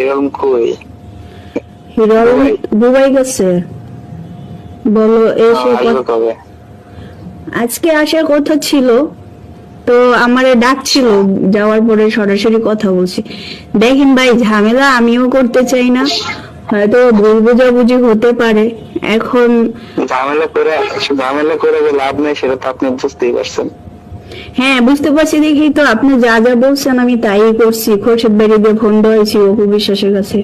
এরকম কই? Hero Dubai. গেছে। বলো এসে কবে? আজকে আসার কথা ছিল তো আমারে ডাকছিল যাওয়ার পরে সরাসরি কথা বলছি। দেখেন ভাই ঝামেলা আমিও করতে চাই না হয়তো ভুল বোঝাবুঝি হতে পারে। এখন ঝামেলা করে ঝামেলা করে যে লাভ নেই সেটা তো আপনি বুঝতেই পারছেন। হ্যাঁ বুঝতে পারছি দেখি তো আপনি যা যা বলছেন আমি তাই করছি। খোরশেদ বাড়ি দিয়ে ফোন দিয়েছি অপু বিশ্বাসের কাছে।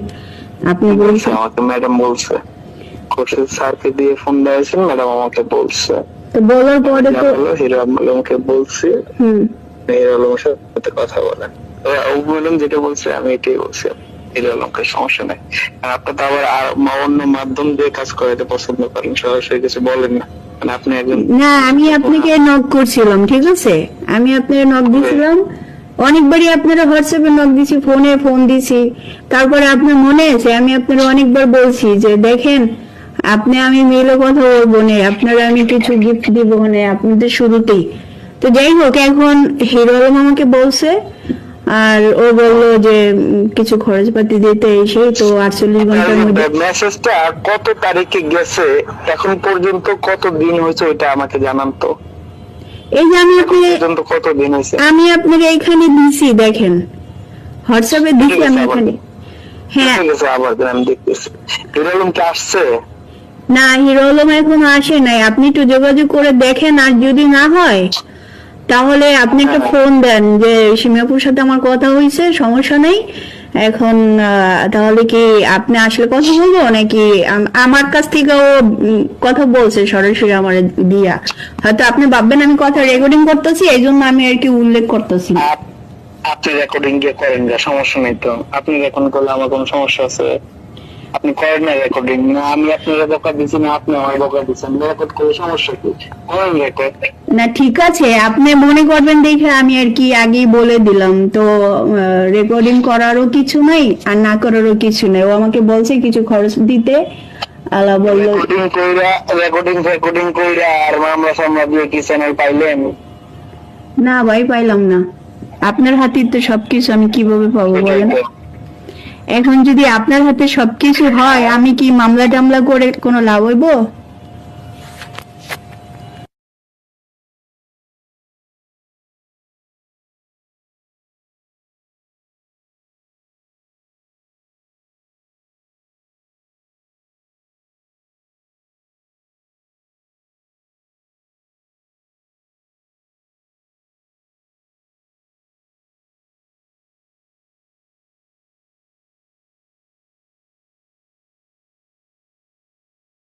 আপনি বলছেন আমাকে ম্যাডাম বলছে। খুরশিদ স্যারকে দিয়ে ফোন দিয়েছেন ম্যাডাম আমাকে বলছে। তো বলার পরে তো হিরো আলমকে বলছি। হুম। হিরো আলমের সাথে কথা বলেন অবু ম্যাডাম যেটা বলছে আমি এটাই বলছি। হিরো আলমকে সমস্যা নাই। আর আপনি তো আবার আর অন্য মাধ্যম দিয়ে কাজ করাতে পছন্দ করেন সরাসরি কিছু বলেন না। আপনি একজন না আমি আপনাকে নক করছিলাম ঠিক আছে? আমি আপনাকে নক দিছিলাম অনেকবারই আপনারা হোয়াটসঅ্যাপে নক দিছি ফোনে ফোন দিছি তারপরে আপনার মনে আছে আমি আপনারা অনেকবার বলছি যে দেখেন আপনি আমি মিলে কথা বলব না আপনারা আমি কিছু গিফট দিব না আপনাদের শুরুতেই। তো যাই হোক এখন হিরো আলম আমাকে বলছে আর ও বলল যে কিছু খরচপাতি দিতে এসে তো আটচল্লিশ ঘণ্টার মধ্যে মেসেজটা কত তারিখে গেছে? এখন পর্যন্ত কত দিন হয়েছে ওইটা আমাকে জানান তো। এই যে আমি পর্যন্ত কত দিন হয়েছে? আমি আপনাকে এইখানে দিছি দেখেন। হোয়াটসঅ্যাপে দিছি আমি এখানে। হ্যাঁ। আবার আমি দেখতেছি। কি আসছে? না হিরো আলম এখনও আসে নাই। আপনি একটু যোগাযোগ করে দেখেন আর যদি না হয় তাহলে আপনি একটা হ্যাঁ। ফোন দেন যে সীমাপুর সাথে আমার কথা হয়েছে সমস্যা নেই। এখন তাহলে কি আপনি আসলে কথা বলব নাকি আমার কাছ থেকেও উম, কথা বলছে সরাসরি আমার দিয়া? হয়তো আপনি ভাববেন আমি কথা রেকর্ডিং করতেছি এই জন্য আমি আর কি উল্লেখ করতেছি। আপনি রেকর্ডিং গিয়ে করেন না সমস্যা নেই তো। আপনি রেকর্ড করলে আমার কোনো সমস্যা আছে? আপনি করেন না রেকর্ডিং না আমি আপনার বকা দিচ্ছি না আপনি আমার বকা দিচ্ছেন রেকর্ড করলে সমস্যা কি? করেন রেকর্ড না ঠিক আছে আপনি মনে করবেন দেখে আমি আর কি আগেই বলে দিলাম। তো রেকর্ডিং করারও কিছু নাই আর না করারও কিছু নাই। ও আমাকে বলছে কিছু খরচ দিতে। আলা বলল রেকর্ডিং কইরা রেকর্ডিং রেকর্ডিং কইরা আর মামলা সামলা দিয়ে কি চ্যানেল পাইলেন না ভাই পাইলাম না। আপনার হাতে তো সবকিছু আমি কীভাবে পাবো বলেন? এখন যদি আপনার হাতে সবকিছু হয় আমি কি মামলা টামলা করে কোনো লাভ হইব?